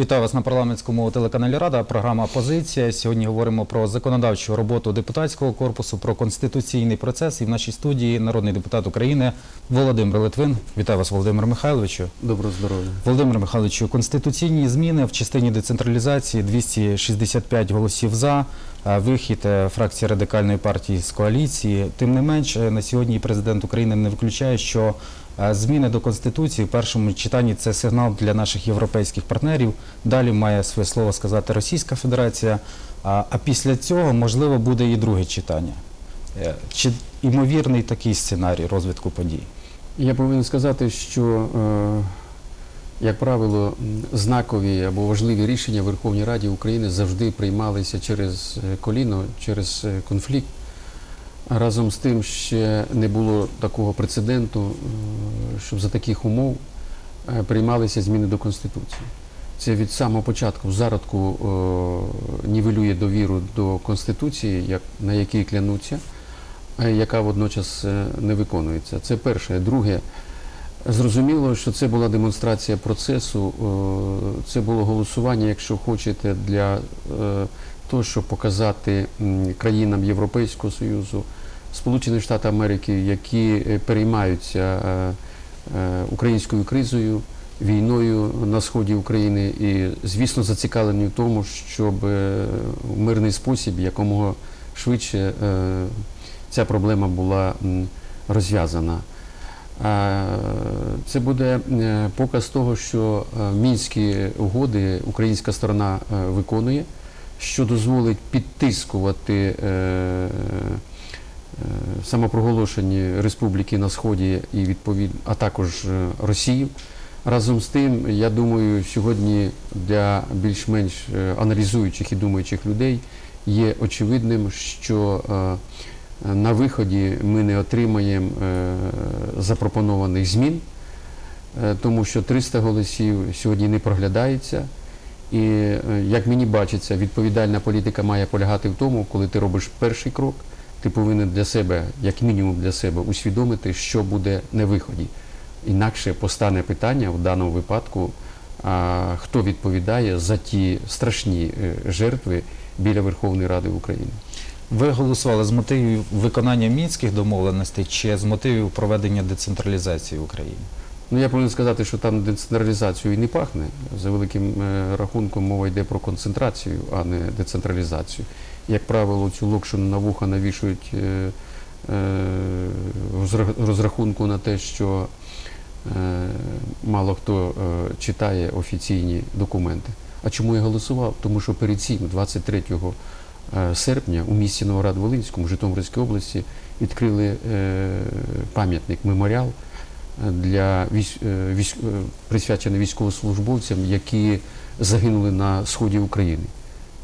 Вітаю вас на парламентському телеканалі Рада. Програма Позиція. Сьогодні говоримо про законодавчу роботу депутатського корпусу, про конституційний процес. І в нашій студії народний депутат України Володимир Литвин. Вітаю вас, Володимир Михайловичу. Доброго здоров'я. Володимир Михайловичу, конституційні зміни в частині децентралізації 265 голосів за. Вихід е, фракції радикальної партії з коаліції. Тим не менш, е, на сьогодні президент України не виключає, що зміни до конституції в першому читанні це сигнал для наших європейських партнерів. Далі має своє слово сказати Російська Федерація. А, після цього можливо буде і друге читання. Е, Чи ймовірний такий сценарій розвитку подій? Я повинен сказати, що, е, як правило, знакові або важливі рішення Верховній Раді України завжди приймалися через е, коліно, через конфлікт. Разом з тим ще не було такого прецеденту, е, щоб за таких умов е, приймалися зміни до Конституції. Це від самого початку в зародку е, нівелює довіру до Конституції, на якій клянуться, яка водночас не виконується. Це перше. Друге, зрозуміло, що це була демонстрація процесу, це було голосування, якщо хочете, для того, щоб показати країнам Європейського Союзу, Сполучених Штатів Америки, які е, переймаються е, е, українською кризою, війною на сході України і, звісно, зацікавлені в тому, щоб в мирний спосіб якомога швидше ця проблема була розв'язана. Це буде показ того, що мінські угоди українська сторона виконує, що дозволить підтискувати самопроголошені республіки на сході і відповідно, а також е, Росію. Разом з тим, я думаю, сьогодні для більш-менш е, аналізуючих і думаючих людей є очевидним, що е, на виході ми не отримаємо е, запропонованих змін, е, тому що 300 голосів сьогодні не проглядається. І е, як мені бачиться, відповідальна політика має полягати в тому, коли ти робиш перший крок, ти повинен для себе, як мінімум для себе, усвідомити, що буде на виході. Інакше постане питання в даному випадку, а, хто відповідає за ті страшні е, жертви біля Верховної Ради України. Ви голосували з мотивів виконання мінських домовленостей чи з мотивів проведення децентралізації в Україні? Ну, я повинен сказати, що там децентралізацією і не пахне. За великим е, рахунком мова йде про концентрацію, а не децентралізацію. Як правило, цю локшину на вуха навішують е, е, розрахунку на те, що е, мало хто читає офіційні документи. А чому я голосував? Тому що перед цим, 23 е, серпня, у місті Новоград-Волинському, Житомирській області, відкрили пам'ятник меморіал для військ, військ, присвячений військовослужбовцям, які загинули на сході України.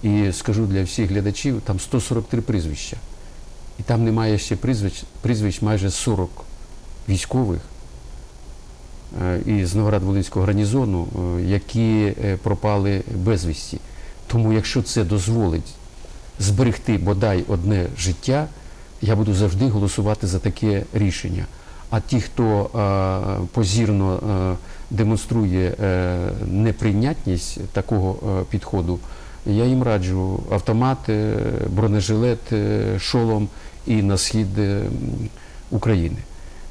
І скажу для всіх глядачів, там 143 прізвища. І там немає ще прізвищ, прізвищ майже 40 військових е, із Новоград-Волинського гарнізону, е, які е, пропали безвісті. Тому якщо це дозволить зберегти бодай одне життя, я буду завжди голосувати за таке рішення. А ті, хто е, позірно е, демонструє е, неприйнятність такого е, підходу, я їм раджу автомат, е, бронежилет, е, шолом і на схід е, України.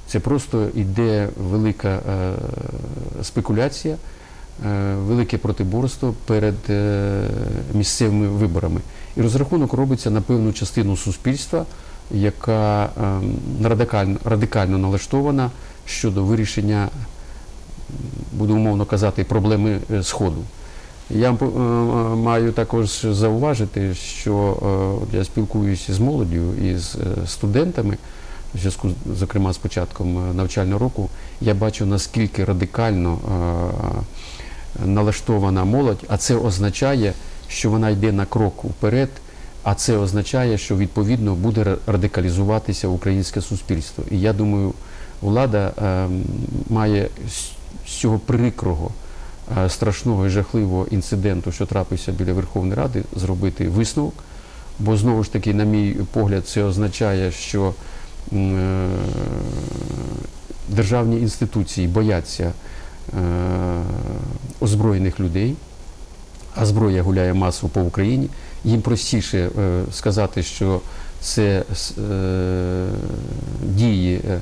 Це просто йде велика е, спекуляція, велике протиборство перед місцевими виборами. І розрахунок робиться на певну частину суспільства, яка ем, радикально, радикально налаштована щодо вирішення, буду умовно казати, проблеми Сходу. Я е, маю також зауважити, що е, я спілкуюся з молоддю і з е, студентами, в зв'язку, зокрема, з початком навчального року, я бачу, наскільки радикально е, налаштована молодь, а це означає, що вона йде на крок вперед, а це означає, що відповідно буде радикалізуватися українське суспільство. І я думаю, влада е, має з- цього прикрого, страшного і жахливого інциденту, що трапився біля Верховної Ради, зробити висновок. Бо знову ж таки, на мій погляд, це означає, що е, державні інституції бояться е, озброєних людей, а зброя гуляє масово по Україні, їм простіше е, сказати, що це е, дії е,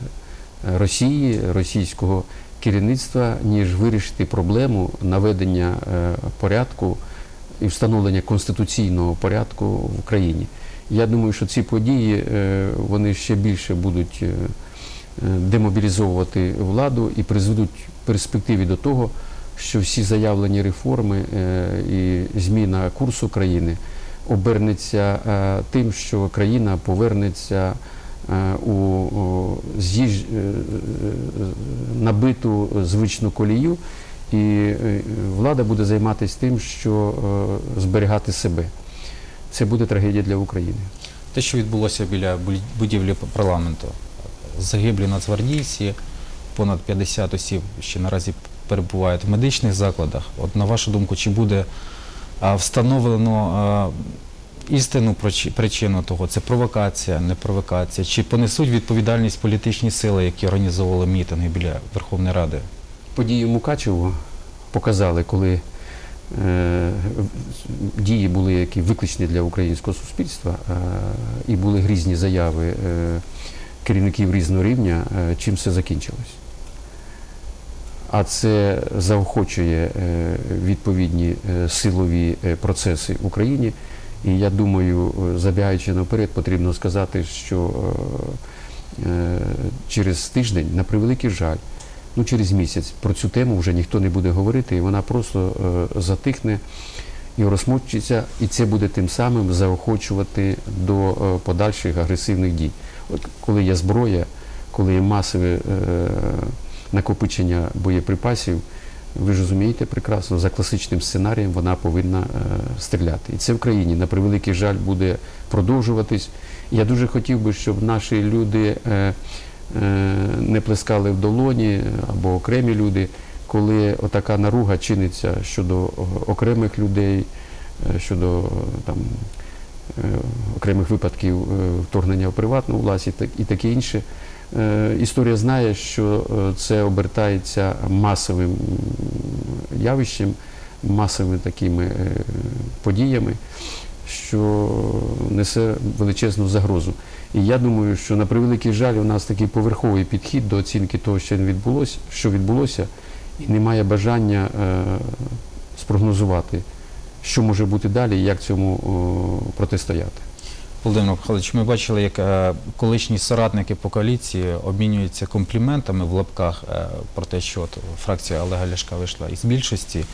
Росії, російського керівництва, ніж вирішити проблему наведення е, порядку і встановлення конституційного порядку в Україні. Я думаю, що ці події е, вони ще більше будуть е, демобілізовувати владу і призведуть перспективі до того, що всі заявлені реформи і зміна курсу країни обернеться тим, що країна повернеться у о, з'їж... е, е, набиту звичну колію, і е, влада буде займатися тим, що е, зберігати себе. Це буде трагедія для України. Те, що відбулося біля будівлі парламенту, загиблі нацгвардійці, понад 50 осіб ще наразі перебувають в медичних закладах. От на вашу думку, чи буде встановлено істинну причину того? Це провокація, не провокація? Чи понесуть відповідальність політичні сили, які організовували мітинги біля Верховної Ради? Події в Мукачево показали, коли е, дії були які викличні для українського суспільства, е, і були грізні заяви е, керівників різного рівня, чим все закінчилось. А це заохочує відповідні силові процеси в Україні. І я думаю, забігаючи наперед, потрібно сказати, що е, е, через тиждень, на превеликий жаль, ну через місяць про цю тему вже ніхто не буде говорити, і вона просто е, затихне і розмовчиться, і це буде тим самим заохочувати до подальших агресивних дій. От коли є зброя, коли є масове накопичення боєприпасів, ви ж розумієте прекрасно, за класичним сценарієм вона повинна е, стріляти. І це в країні, на превеликий жаль, буде продовжуватись. Я дуже хотів би, щоб наші люди е, е, не плескали в долоні або окремі люди, коли отака наруга чиниться щодо окремих людей, щодо там, окремих випадків вторгнення в приватну власть і таке інше. Е, Історія знає, що е, це обертається масовим явищем, масовими такими е, подіями, що несе величезну загрозу. І я думаю, що на превеликий жаль, у нас такий поверховий підхід до оцінки того, що відбулося, що відбулося, і немає бажання спрогнозувати, що може бути далі і як цьому протистояти. Володимир Михайлович, ми бачили, як е, колишні соратники по коаліції обмінюються компліментами в лапках е, про те, що от фракція Олега Ляшка вийшла із більшості.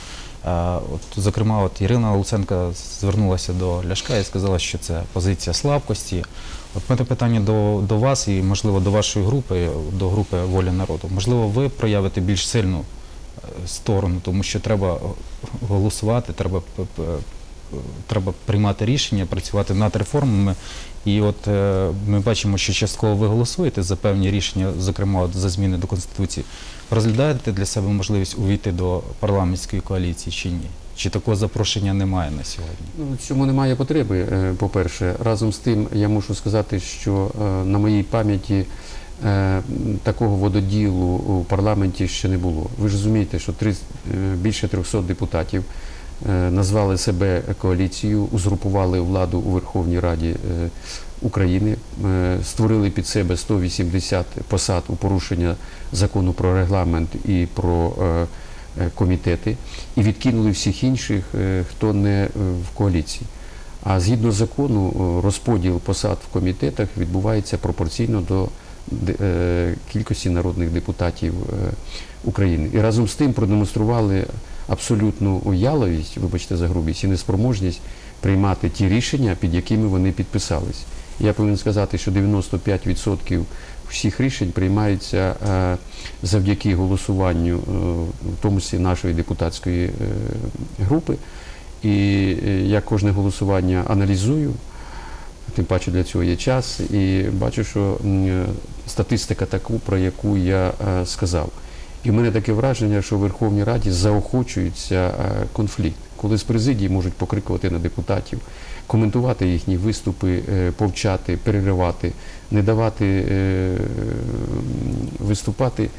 Е, От, зокрема, от Ірина Луценка звернулася до Ляшка і сказала, що це позиція слабкості. От мене питання до, до вас і, можливо, до вашої групи, до групи Воля народу. Можливо, ви проявите більш сильну сторону, тому що треба голосувати, треба треба приймати рішення, працювати над реформами. І от е, ми бачимо, що частково ви голосуєте за певні рішення, зокрема за зміни до Конституції. Розглядаєте для себе можливість увійти до парламентської коаліції чи ні? Чи такого запрошення немає на сьогодні? Ну, цьому немає потреби, е, по-перше. Разом з тим, я мушу сказати, що е, на моїй пам'яті такого вододілу у парламенті ще не було. Ви ж розумієте, що три- е, більше 300 депутатів назвали себе коаліцією, узурпували владу у Верховній Раді е, України, е, створили під себе 180 посад у порушення закону про регламент і про е, е, комітети і відкинули всіх інших, е, хто не е, в коаліції. А згідно закону, е, розподіл посад в комітетах відбувається пропорційно до е, кількості народних депутатів е, України. І разом з тим продемонстрували абсолютну уяловість, вибачте за грубість, і неспроможність приймати ті рішення, під якими вони підписались. Я повинен сказати, що 95% всіх рішень приймаються е, завдяки голосуванню, е, в тому числі нашої депутатської е, групи. І е, я кожне голосування аналізую, тим паче для цього є час, і бачу, що е, статистика таку, про яку я е, сказав. І в мене таке враження, що в Верховній Раді заохочується е, конфлікт, коли з президії можуть покрикувати на депутатів, коментувати їхні виступи, е, повчати, переривати, не давати виступати.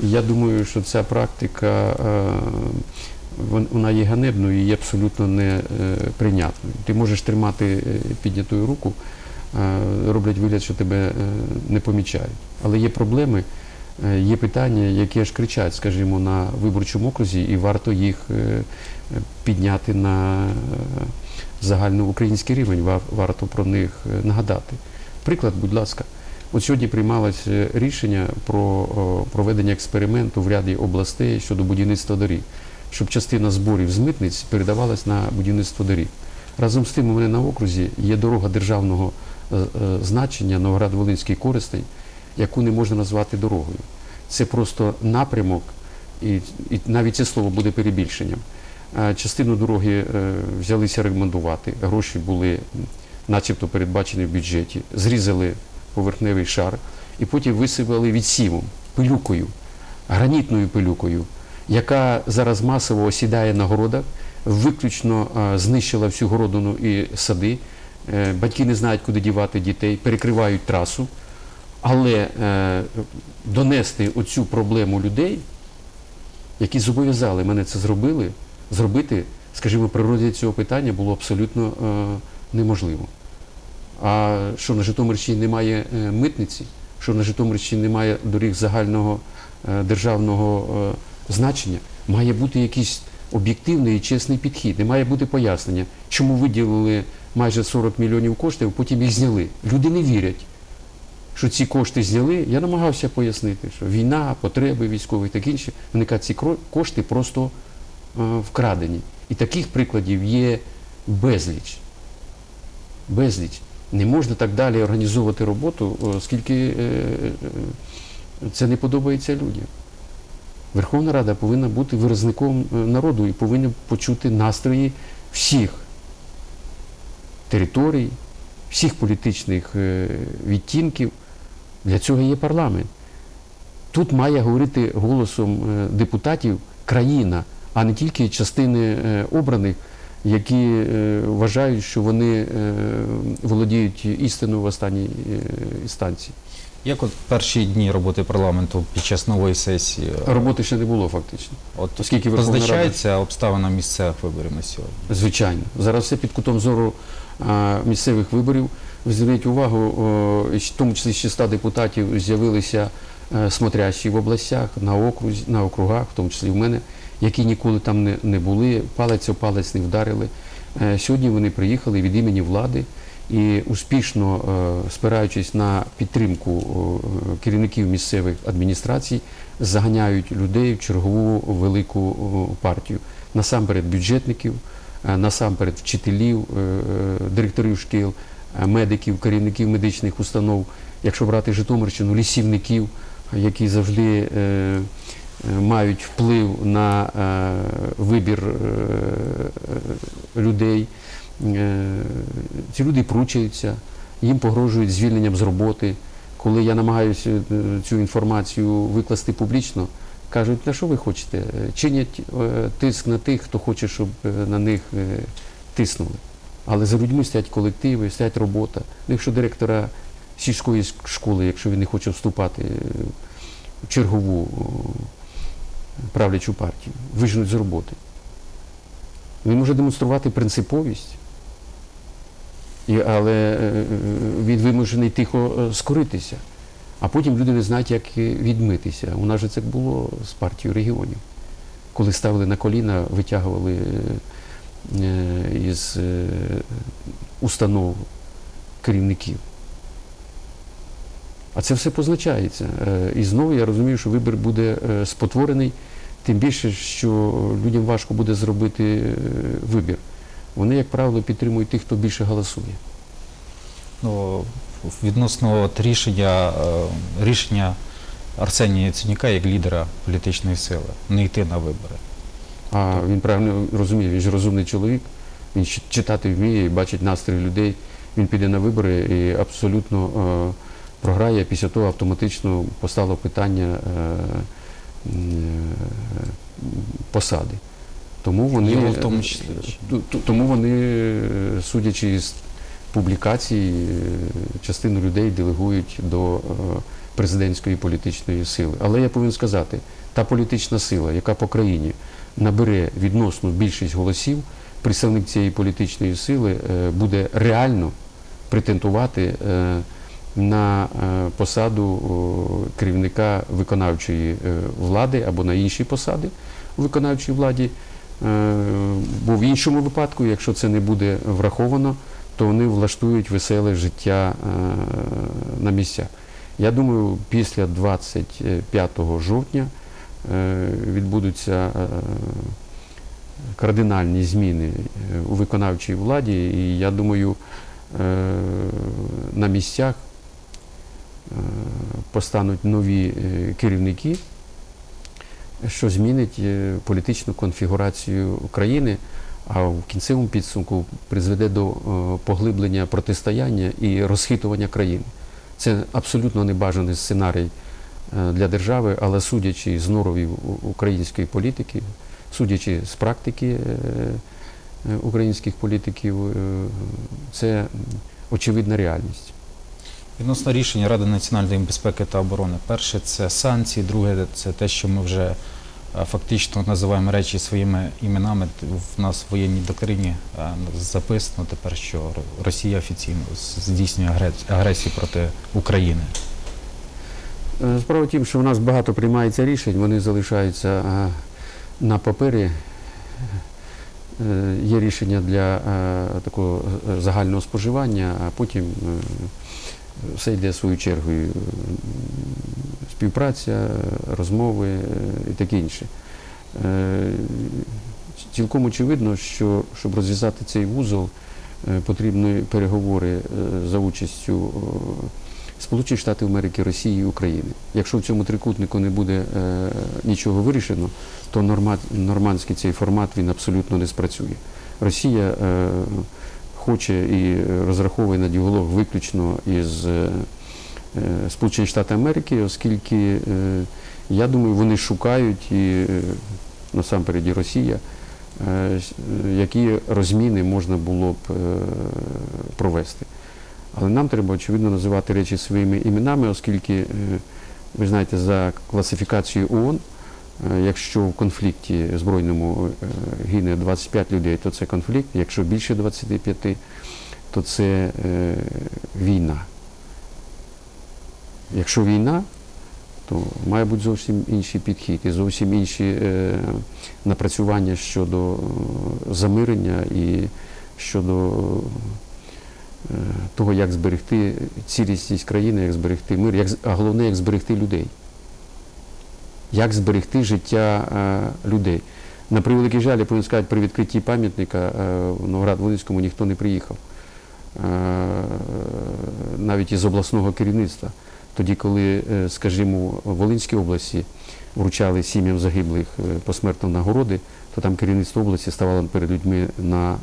Я думаю, що ця практика вона є ганебною і є абсолютно неприйнятною. Ти можеш тримати піднятою руку, роблять вигляд, що тебе е, не помічають. Але є проблеми, е, є питання, які аж кричать, скажімо, на виборчому окрузі, і варто їх е, е, підняти на е, загальноукраїнський рівень, варто про них е, нагадати. Приклад, будь ласка. От сьогодні приймалось е, рішення про проведення експерименту в ряді областей щодо будівництва доріг, щоб частина зборів з митниць передавалась на будівництво доріг. Разом з тим, у мене на окрузі є дорога державного е, е, значення Новоград-Волинський Коростень, яку не можна назвати дорогою. Це просто напрямок, і, і навіть це слово буде перебільшенням. Е, Частину дороги е, взялися ремонтувати, гроші були начебто передбачені в бюджеті, зрізали поверхневий шар і потім висипали відсівом, пилюкою, гранітною пилюкою, яка зараз масово осідає на городах, виключно е, знищила всю городину і сади. Е, Батьки не знають, куди дівати дітей, перекривають трасу. Але е, донести оцю проблему людей, які зобов'язали мене це зробили, зробити, скажімо, природі цього питання було абсолютно е, неможливо. А що на Житомирщині немає митниці, що на Житомирщині немає доріг загального державного значення, має бути якийсь об'єктивний і чесний підхід. Не має бути пояснення, чому виділили майже 40 мільйонів коштів, потім їх зняли. Люди не вірять, що ці кошти зняли. Я намагався пояснити, що війна, потреби військові і таке інше, вони кажуть, ці кошти просто е, вкрадені. І таких прикладів є безліч. Безліч. Не можна так далі організовувати роботу, оскільки е, е, це не подобається людям. Верховна Рада повинна бути виразником народу і повинна почути настрої всіх територій, всіх політичних е, відтінків. Для цього є парламент. Тут має говорити голосом е, депутатів країна, а не тільки частини е, обраних, які вважають, що вони володіють істиною в останній інстанції. Як от перші дні роботи парламенту під час нової сесії? Роботи ще не було фактично. От оскільки Рада- обставина місцевих виборів на сьогодні? Звичайно. Зараз все під кутом зору місцевих виборів. Зверніть увагу, в тому числі ще 100 депутатів з'явилися е, смотрящі в областях, на, окрузі, на округах, в тому числі в мене, які ніколи там не, не були, палець о палець не вдарили. Е, Сьогодні вони приїхали від імені влади і успішно, е, спираючись на підтримку керівників місцевих адміністрацій, заганяють людей в чергову велику партію. Насамперед бюджетників, насамперед вчителів, е, е, директорів шкіл, е, медиків, керівників медичних установ, якщо брати Житомирщину, лісівників, які завжди е, е, мають вплив на е, вибір е, е, людей. Е, Ці люди пручаються, їм погрожують звільненням з роботи. Коли я намагаюся е, цю інформацію викласти публічно, кажуть, на що ви хочете? Чинять е, тиск на тих, хто хоче, щоб е, на них е, тиснули. Але за людьми стоять колективи, стоять робота. Ну, Якщо директора сільської школи, якщо він не хоче вступати в чергову правлячу партію, виженуть з роботи. Він може демонструвати принциповість, але він вимушений тихо скоритися. А потім люди не знають, як відмитися. У нас же це було з партією регіонів. Коли ставили на коліна, витягували е, із е, установ керівників. А це все позначається. Е, І знову я розумію, що вибір буде спотворений, тим більше, що людям важко буде зробити вибір. Вони, як правило, підтримують тих, хто більше голосує. Ну, відносно от рішення, е, рішення Арсенія Яценюка як лідера політичної сили не йти на вибори. А він правильно розуміє, він ж розумний чоловік, він читати вміє і бачить настрій людей. Він піде на вибори і абсолютно е, програє. Після того автоматично постало питання е, е, посади. Тому вони, в тому числі. Т- Тому вони, е, судячи з публікацій, е, частину людей делегують до е, президентської політичної сили. Але я повинен сказати, та політична сила, яка по країні набере відносну більшість голосів, представник цієї політичної сили е, буде реально претендувати на посаду керівника виконавчої влади або на інші посади у виконавчій владі. Бо в іншому випадку, якщо це не буде враховано, то вони влаштують веселе життя е, на місцях. Я думаю, після 25 жовтня е, відбудуться е, кардинальні зміни у виконавчій владі, і я думаю, на місцях постануть нові керівники, що змінить політичну конфігурацію України, а в кінцевому підсумку призведе до е, поглиблення протистояння і розхитування країни. Це абсолютно небажаний сценарій е, для держави, але судячи з норовів української політики, судячи з практики е, українських політиків, це очевидна реальність. Відносно рішення Ради національної безпеки та оборони. Перше це санкції, друге це те, що ми вже фактично називаємо речі своїми іменами. В нас в воєнній доктрині записано тепер, що Росія офіційно здійснює агресію проти України. Е, Справа в що в нас багато приймається рішень, вони залишаються е, на папері. Е, Є рішення для такого загального споживання, а потім все йде своєю чергою. Е, Співпраця, розмови е, і таке інше. Е, Цілком очевидно, що щоб розв'язати цей вузол, потрібні переговори за участю Сполучених Штатів Америки, Росії і України. Якщо в цьому трикутнику не буде нічого вирішено, то норма, нормандський цей формат він абсолютно не спрацює. Росія хоче і розраховує на діалог виключно із е, е, Сполучених Штатів Америки, оскільки е, я думаю, вони шукають і насамперед і Росія, які розміни можна було б провести. Але нам треба, очевидно, називати речі своїми іменами, оскільки, ви знаєте, за класифікацією ООН, якщо в конфлікті збройному е, гине 25 людей, то це конфлікт, якщо більше 25, то це е, війна. Якщо війна, то має бути зовсім інший підхід і зовсім інші е, напрацювання щодо е, замирення і щодо е, того, як зберегти цілісність країни, як зберегти мир, як, а головне, як зберегти людей. Як зберегти життя е, людей. На превеликий жаль, я повинен сказати, при відкритті пам'ятника е, в Новоград-Волинському ніхто не приїхав. Е, навіть із обласного керівництва. Тоді, коли, скажімо, в Волинській області вручали сім'ям загиблих посмертно нагороди, то там керівництво області ставало перед людьми на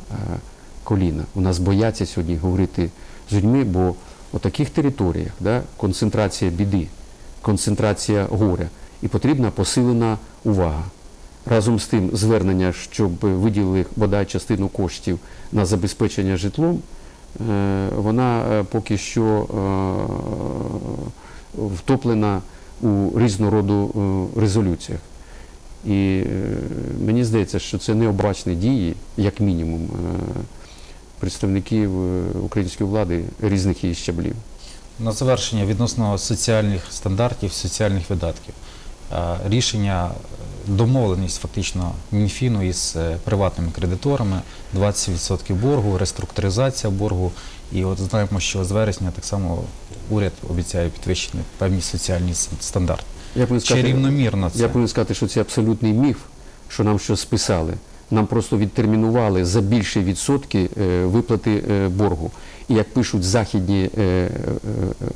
коліна. У нас бояться сьогодні говорити з людьми, бо у таких територіях да, концентрація біди, концентрація горя і потрібна посилена увага. Разом з тим, звернення, щоб виділили бодай частину коштів на забезпечення житлом, е, вона е, поки що е, втоплена у різного роду резолюціях. І мені здається, що це необачні дії, як мінімум, представників української влади різних її щаблів. На завершення відносно соціальних стандартів, соціальних видатків. Е, Рішення, домовленість фактично Мінфіну із е, приватними кредиторами, 20% боргу, реструктуризація боргу. І от знаємо, що з вересня так само уряд обіцяє підвищити певні соціальні стандарти. Я Чи сказати, рівномірно це? я повинен сказати, що це абсолютний міф, що нам щось списали. Нам просто відтермінували за більші відсотки е, виплати боргу. І як пишуть західні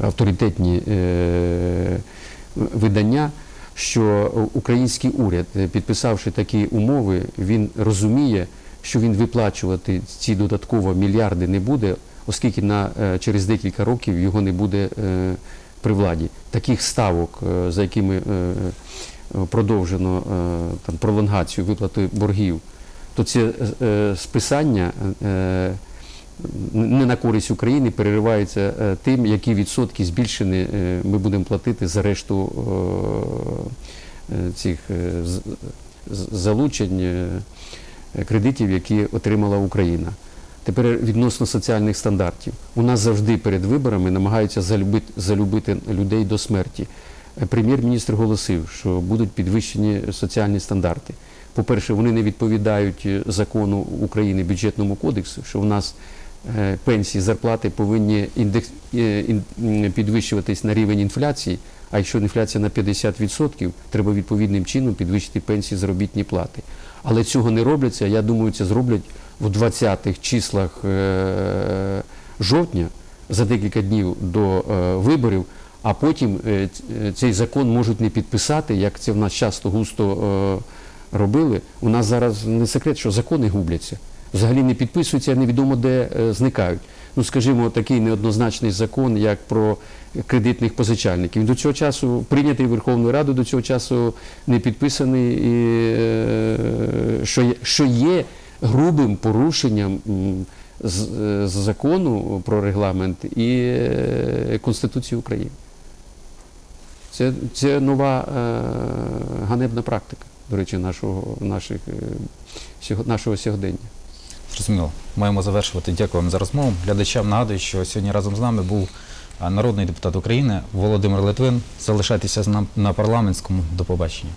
авторитетні видання, що український уряд, е, підписавши такі умови, він розуміє, що він виплачувати ці додатково мільярди не буде, оскільки на, е, через декілька років його не буде е, при владі. Таких ставок, е, за якими е, е, продовжено е, там, пролонгацію виплати боргів, то це е, списання е, не на користь України переривається е, тим, які відсотки збільшені е, ми будемо платити за решту е, цих залучень кредитів, які отримала Україна. Тепер відносно соціальних стандартів. У нас завжди перед виборами намагаються залюбити, залюбити людей до смерті. Прем'єр-міністр оголосив, що будуть підвищені соціальні стандарти. По-перше, вони не відповідають закону України бюджетному кодексу, що в нас пенсії, зарплати повинні індекс, е, підвищуватись на рівень інфляції. А якщо інфляція на 50%, треба відповідним чином підвищити пенсії заробітні плати. Але цього не робляться. Я думаю, це зроблять в 20-х числах е, жовтня за декілька днів до е, виборів. А потім е, е, цей закон можуть не підписати, як це в нас часто густо е, робили. У нас зараз не секрет, що закони губляться. Взагалі не підписуються, невідомо де е, зникають. Ну, скажімо, такий неоднозначний закон, як про кредитних позичальників. До цього часу прийнятий Верховною Радою, до цього часу не підписаний, і, е, що, є, грубим порушенням е, з закону про регламент і Конституції України. Це, це нова ганебна практика, до речі, нашого, наших, нашого сьогодення. Зрозуміло. Маємо завершувати. Дякую вам за розмову. Глядачам нагадую, що сьогодні разом з нами був народний депутат України Володимир Литвин. Залишайтеся з на парламентському. До побачення.